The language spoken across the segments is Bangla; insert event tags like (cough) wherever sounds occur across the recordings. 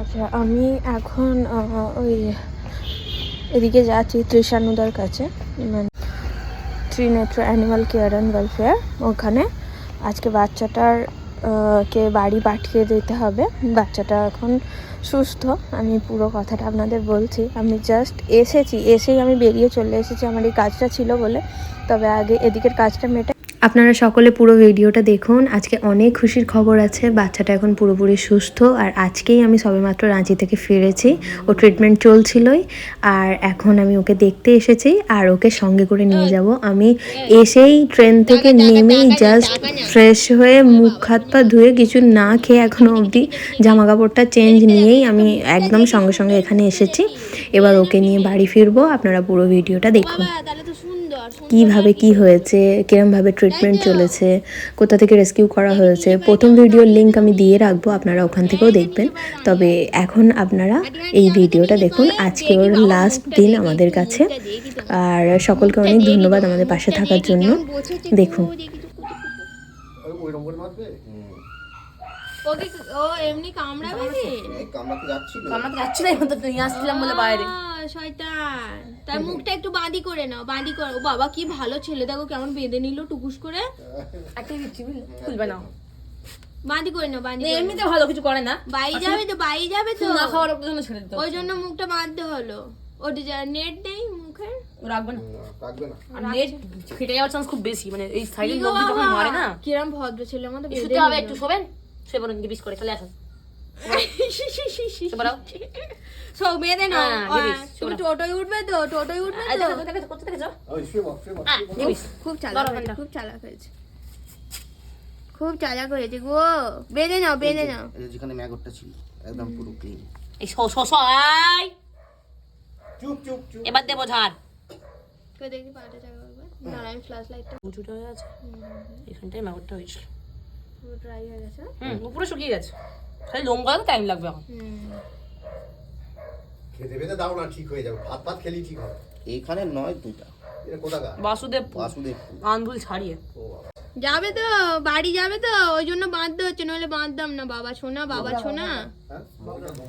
আচ্ছা আমি এখন ওই এদিকে যাচ্ছি তৃষানুদার কাছে মানে Trinetra animal care and welfare ওখানে। আজকে বাচ্চাটার কে বাড়ি পাঠিয়ে দিতে হবে। বাচ্চাটা এখন সুস্থ, আমি পুরো কথাটা আপনাদের বলছি। আমি জাস্ট এসেছি, এসেই আমি বেরিয়ে চলে এসেছি, আমার এই কাজটা ছিল বলে। তবে আগে এদিকের কাজটা মেটে আপনারা সকলে পুরো ভিডিওটা দেখুন। আজকে অনেক খুশির খবর আছে। বাচ্চাটা এখন পুরোপুরি সুস্থ। আর আজকেই আমি সবেমাত্র রাঁচি থেকে ফিরেছি। ও ট্রিটমেন্ট চলছিলই। আর এখন আমি ওকে দেখতে এসেছি। আর ওকে সঙ্গে করে নিয়ে যাব। আমি এসেই ট্রেন থেকে নেমেই জাস্ট ফ্রেশ হয়ে মুখ হাত পা ধুয়ে কিছু না খেয়ে এখনও অবধি জামা কাপড়টা চেঞ্জ নিয়েই আমি একদম সঙ্গে সঙ্গে এখানে এসেছি। এবার ওকে নিয়ে বাড়ি ফিরবো। আপনারা পুরো ভিডিওটা দেখুন। কীভাবে কি হয়েছে কিরমভাবে ট্রিটমেন্ট চলেছে কোথা থেকে রেস্কিউ করা হয়েছে প্রথম ভিডিওর লিঙ্ক আমি দিয়ে রাখব আপনারা ওখান থেকেও দেখবেন। তবে এখন আপনারা এই ভিডিওটা দেখুন আজকে ওর লাস্ট দিন আমাদের কাছে। আর সকলকে অনেক ধন্যবাদ আমাদের পাশে থাকার জন্য। দেখুন। ওইরকম করে মারবে? ওকে ও এমনি কামড়াবে এই কামড়াতে যাচ্ছিল। আমরা তো যাচ্ছি না এখন তো নিয়ে আসছিলাম বলে বাইরে। শয়তান। তার মুখটা একটু বাঁদি করে নাও বাঁদি করে ও বাবা কি ভালো ছেলে। দেখো কেমন বেঁধে নিল টুকুস করে। একটা দিচ্ছি বুঝলে? খুলবে না বাঁদি করে নাও বাঁদি এমনিতে ভালো কিছু করে না। বাই যাবে তো বাই যাবে তো। না খাওয়ার জন্য ছেড়ে দিতে ওই জন্য মুখটা বাঁধতে হলো। যা নেট নেই মুখে রাখবে না। রাখবে না। নেট ফেটে যাওয়ার চান্স খুব বেশি। মানে এই সাইডের কি লোক যখন মারে না কিরম ভদ্র ছেলের মতো বেঁধে হবে নিল। একটু শোবেন। শুয়ে পড়ুন গিবিস করে চলে আসুন (laughs) হ্যাঁ, খুব চালাক হয়েছে ফোনটা। খুব চালাক হয়েছে। খুব চালাক হয়েছে গো। বেঁধে নাও বেঁধে নাও। এই যে যেখানে ম্যাগটটা ছিল একদম পুরো ক্লিন এই শো শো শো আই চুপ চুপ চুপ। এবার দেবো ঝাড়। কেউ দেখি পাল্টে চাকা দাঁড়া আমি ফ্ল্যাশ লাইটটা উঁচুটা হয়ে আছে। এখানটাই ম্যাগটটা হয়েছিল। পুরো ড্রাই হয়ে গেছে। হুম উপরে শুকিয়ে গেছে। খালি টাইম লাগবে এখন। খেতে পেতে দাও না ঠিক হয়ে যাবে। ভাত ভাত খেলি ঠিক হবে। এখানে নয় দুটা এটা কোথাকার? বাসুদেব বাসুদেবপুর। আন্দুল ছাড়িয়ে। ও বাবা। যাবে তো বাড়ি যাবে তো ওই জন্য বাঁধতে হচ্ছে নইলে বাঁধতাম না। বাবা ছোনা বাবা ছোনা হ্যাঁ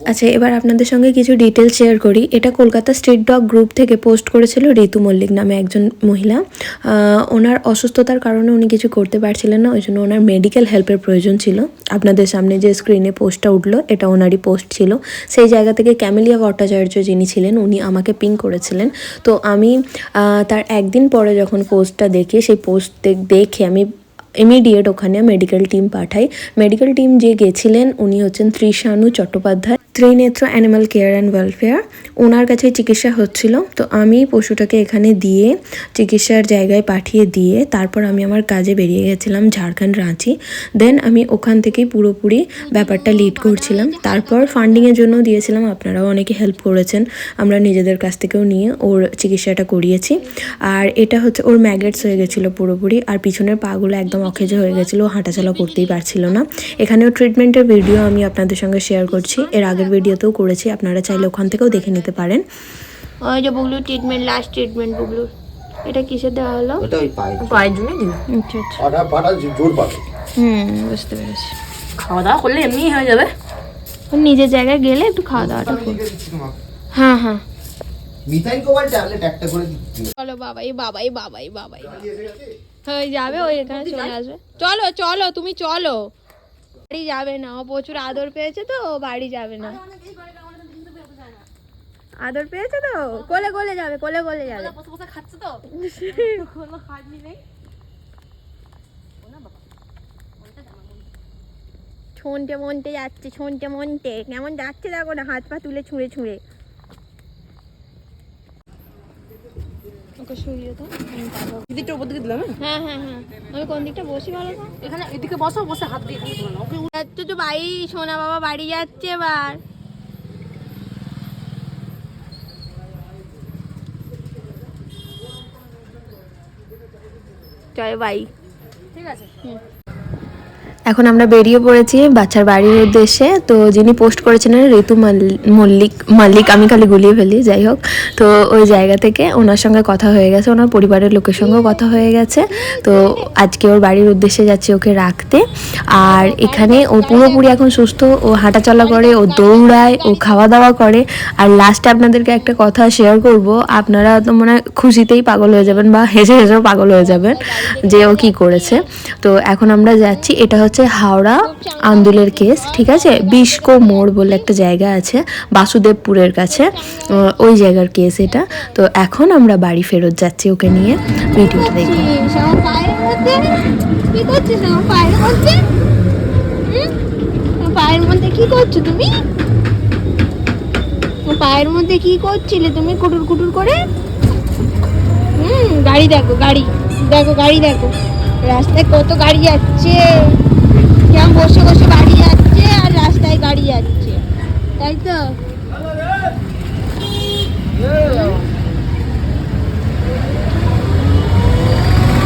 আচ্ছা এবার আপনাদের সঙ্গে কিছু ডিটেলস শেয়ার করি। এটা কলকাতা স্ট্রিট ডগ গ্রুপ থেকে পোস্ট করেছিল ঋতু মল্লিক নামে একজন মহিলা। ওনার অসুস্থতার কারণে উনি কিছু করতে পারছিলেন না ওই জন্য ওনার মেডিকেল হেল্পের প্রয়োজন ছিল। আপনাদের সামনে যে স্ক্রিনে পোস্টটা উঠল, এটা ওনারই পোস্ট ছিল। সেই জায়গা থেকে ক্যামেলিয়া ভট্টাচার্য যিনি ছিলেন, উনি আমাকে পিং করেছিলেন। তো আমি তার একদিন পরে যখন পোস্টটা দেখি, সেই পোস্ট দেখে আমি ইমিডিয়েট ওখানে মেডিকেল টিম পাঠাই মেডিকেল টিম যে গেছিলেন উনি হচ্ছেন Trishanu Chattopadhyay. Trinetra animal care and welfare ওনার কাছে চিকিৎসা হচ্ছিল। তো আমি পশুটাকে এখানে দিয়ে চিকিৎসার জায়গায় পাঠিয়ে দিয়ে তারপর আমি আমার কাজে বেরিয়ে গেছিলাম ঝাড়খণ্ড, রাঁচি। দেন আমি ওখান থেকেই পুরোপুরি ব্যাপারটা লিড করছিলাম। তারপর ফান্ডিংয়ের জন্য দিয়েছিলাম। আপনারাও অনেকে হেল্প করেছেন। আমরা নিজেদের কাছ থেকেও নিয়ে ওর চিকিৎসাটা করিয়েছি। আর এটা হচ্ছে ওর ম্যাগেটস হয়ে গেছিল পুরোপুরি। আর পিছনের পাগুলো একদম অকেজো হয়ে গেছিল। হাঁটাচলা করতেই পারছিল না। এখানেও ট্রিটমেন্টের ভিডিও আমি আপনাদের সঙ্গে শেয়ার করছি। এর আগের ভিডিওতেও করেছি আপনারা চাইলে ওখান থেকেও দেখে নিতে পারেন। ওই যে বুগলু ট্রিটমেন্ট লাস্ট ট্রিটমেন্ট বুগলু এটা কিসে দেওয়া হলো? ওটা ওই পায়ে পায়ের জন্য দিন আচ্ছা আচ্ছা। পাটা পাটা জোর পাবে। হুম বুঝতে পেরেছি। খাওয়া দাওয়া করলে এমনি হয়ে যাবে। নিজের জায়গায় গেলে একটু খাওয়া দাওয়াটা করবে। হ্যাঁ হ্যাঁ। মিথাইল কোবাল ট্যাবলেট একটা করে দিচ্ছি চলো বাবাই বাবাই বাবাই বাবাই ওই যাবে ওই এখানে চলে আসবে। চলো চলো তুমি চলো। বাড়ি যাবে না ও প্রচুর আদর পেয়েছে তো ও বাড়ি যাবে না। আদর পেয়েছে তো? কোলে কোলে যাবে কোলে কোলে যাবে। খাচ্ছে ছনটে মনতে যাচ্ছে ছনটে মনতে কেমন যাচ্ছে দেখো না হাত পা তুলে ছুঁড়ে ছুঁড়ে। ওকে শুইয়ে দাও। দিদিটা উপর দিকে দিলাম হ্যাঁ? হ্যাঁ হ্যাঁ হ্যাঁ। আমি কোন দিকটা বসি বলো তো? এখানে এদিকে বসো বসে হাত দিয়ে ওকে যাচ্ছে তো ভাই সোনা বাবা বাড়ি যাচ্ছে এবার। চল বাই ঠিক আছে। এখন আমরা বেরিয়ে পড়েছি বাচ্চার বাড়ির উদ্দেশ্যে। তো যিনি পোস্ট করেছিলেন ঋতু মাল- মল্লিক, মাল্লিক, আমি খালি গুলিয়ে ফেলি, যাই হোক। তো ওই জায়গা থেকে ওনার সঙ্গে কথা হয়ে গেছে, ওনার পরিবারের লোকের সঙ্গেও কথা হয়ে গেছে। তো আজকে ওর বাড়ির উদ্দেশ্যে যাচ্ছি ওকে রাখতে। আর এখানে ও পুরোপুরি এখন সুস্থ, ও হাঁটাচলা করে, ও দৌড়ায়, ও খাওয়া দাওয়া করে। আর লাস্টে আপনাদেরকে একটা কথা শেয়ার করব, আপনারা তো মনে হয় খুশিতেই পাগল হয়ে যাবেন বা হেসে হেসেও পাগল হয়ে যাবেন যে ও কি করেছে। তো এখন আমরা যাচ্ছি, এটা হচ্ছে হাওড়া, আন্দুলের কেস, ঠিক আছে? বিস্কো মোড় বলে একটা জায়গা আছে, বাসুদেবপুরের কাছে ওই জায়গার কেস এটা। তো এখন আমরা বাড়ি ফেরত যাচ্ছি ওকে নিয়ে। ভিডিওটা? আমার পায়ের মধ্যে? কি করছ তুমি? পায়ের মধ্যে কি করছিলে তুমি কুটুর কুটুর করে? হুম, গাড়ি দেখো গাড়ি। দেখো গাড়ি দেখো। রাস্তায় কত গাড়ি যাচ্ছে। কেমন বসে বসে বাড়ি যাচ্ছে আর রাস্তায় গাড়ি যাচ্ছে। তাই তো?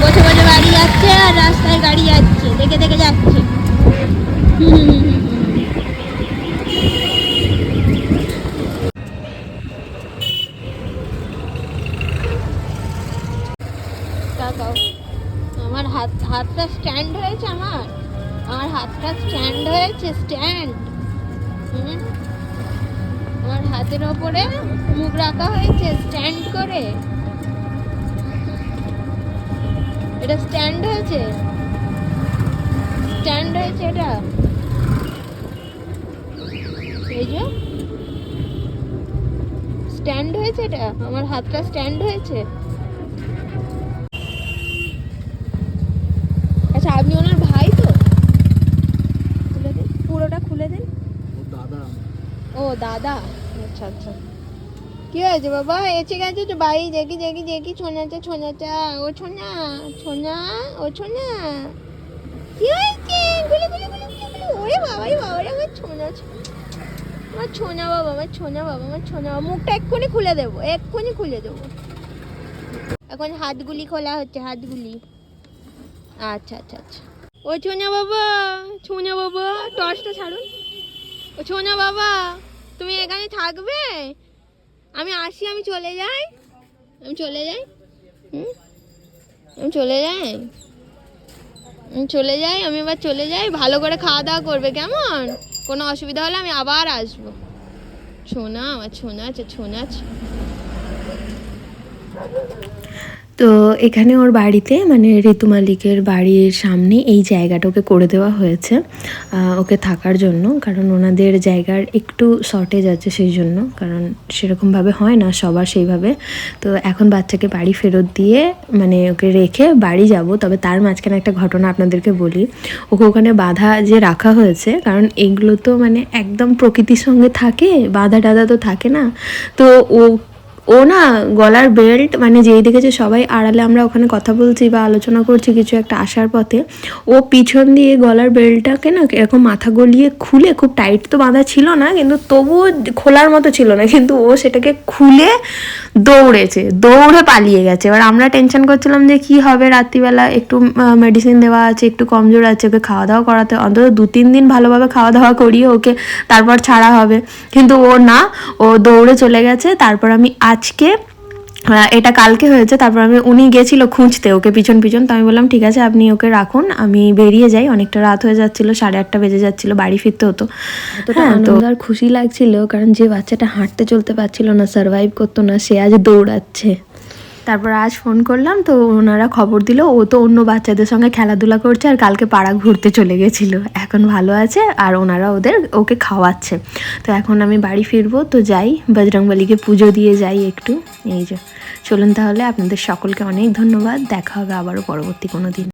বসে বসে বাড়ি যাচ্ছে আর রাস্তায় গাড়ি যাচ্ছে। দেখে দেখে যাচ্ছে। আমার হাত হাতটা হাতটা স্ট্যান্ড হয়েছে স্ট্যান্ড আমার হাতের ওপরে মুখ রাখা হয়েছে স্ট্যান্ড করে। এটা স্ট্যান্ড হয়েছে? স্ট্যান্ড হয়েছে এটা? এই যে। স্ট্যান্ড হয়েছে এটা? আমার হাতটা স্ট্যান্ড হয়েছে? আচ্ছা আপনি ওনার ভাই? পুরোটা খুলে দিন। ও দাদা? আচ্ছা আচ্ছা। কি হয়েছে বাবা? এসে গেছে তো বাড়ি। দেখি দেখি দেখি। ছোনাচা ছোনাচা ও ছোনা ছোনা ও ছোনা। কি হয়েছে? গুলি গুলি গুলি ওরে বাবা রে বাবা রে আমার ছোনা আমার ছোনা বাবা আমার ছোনা বাবা আমার ছোনা বাবা। মুখটা এক্ষুনি খুলে দেবো এক্ষুনি খুলে দেবো। এখন হাতগুলি খোলা হচ্ছে হাতগুলি আচ্ছা আচ্ছা আচ্ছা। ও ছোনা বাবা ছোনা বাবা, টর্চটা ছাড়ুন। ও ছোনা বাবা, তুমি এখানে থাকবে? আমি আসি, আমি চলে যাই। আমি চলে যাই? হুম? আমি চলে যাই? আমি চলে যাই, আমি এবার চলে যাই। ভালো করে খাওয়া দাওয়া করবে কেমন? কোনো অসুবিধা হলে আমি আবার আসব। ছোনা, আমার ছোনা আছে ছোনা আছে। তো এখানে ওর বাড়িতে মানে ঋতু মালিকের বাড়ির সামনে এই জায়গাটা ওকে করে দেওয়া হয়েছে ওকে থাকার জন্য। কারণ ওনাদের জায়গার একটু শর্টেজ আছে সেই জন্য, কারণ সেরকমভাবে হয় না সবার সেইভাবে। তো এখন বাচ্চাকে বাড়ি ফেরত দিয়ে মানে ওকে রেখে বাড়ি যাব। তবে তার মাঝখানে একটা ঘটনা আপনাদেরকে বলি। ওকে ওখানে বাধা যে রাখা হয়েছে, কারণ এগুলো তো মানে একদম প্রকৃতির সঙ্গে থাকে বাধা টাধা তো থাকে না। তো ও ও না গলার বেল্ট মানে যেই দেখেছে সবাই আড়ালে আমরা ওখানে কথা বলছি বা আলোচনা করছি কিছু একটা আসার পথে, ও পিছন দিয়ে গলার বেল্টটাকে না এরকম মাথা গলিয়ে খুলে খুব টাইট তো বাঁধা ছিল না, কিন্তু তবুও খোলার মতো ছিল না, কিন্তু ও সেটাকে খুলে দৌড়েছে, দৌড়ে পালিয়ে গেছে। এবার আমরা টেনশন করছিলাম যে কি হবে রাত্রিবেলা, একটু মেডিসিন দেওয়া আছে, একটু কমজোর আছে, ওকে খাওয়া দাওয়া করাতে, অন্তত দু তিন দিন ভালোভাবে খাওয়া দাওয়া করিয়ে ওকে তারপর ছাড়া হবে। কিন্তু ও না, ও দৌড়ে চলে গেছে, তারপর আমি আজকে এটা কালকে হয়েছে তারপর আমি উনি গেছিল খুঁজতে ওকে পিছন পিছন তো আমি বললাম ঠিক আছে আপনি ওকে রাখুন আমি বেরিয়ে যাই। অনেকটা রাত হয়ে যাচ্ছিল সাড়ে আটটা বেজে যাচ্ছিল বাড়ি ফিরতে হতো। হ্যাঁ তো আর খুশি লাগছিল কারণ যে বাচ্চাটা হাঁটতে চলতে পারছিল না সার্ভাইভ করতো না সে আজ দৌড়াচ্ছে। তারপর আজ ফোন করলাম, তো ওনারা খবর দিল, ও তো অন্য বাচ্চাদের সঙ্গে খেলাধুলা করছে আর কালকে পাড়া ঘুরতে চলে গেছিল। এখন ভালো আছে আর ওনারা ওদের, ওকে খাওয়াচ্ছে। তো এখন আমি বাড়ি ফিরবো, তো যাই, বজরংবলিকে পুজো দিয়ে যাই একটু। এই যে, চলুন তাহলে, আপনাদের সকলকে অনেক ধন্যবাদ, দেখা হবে আবারও পরবর্তী কোনো দিন।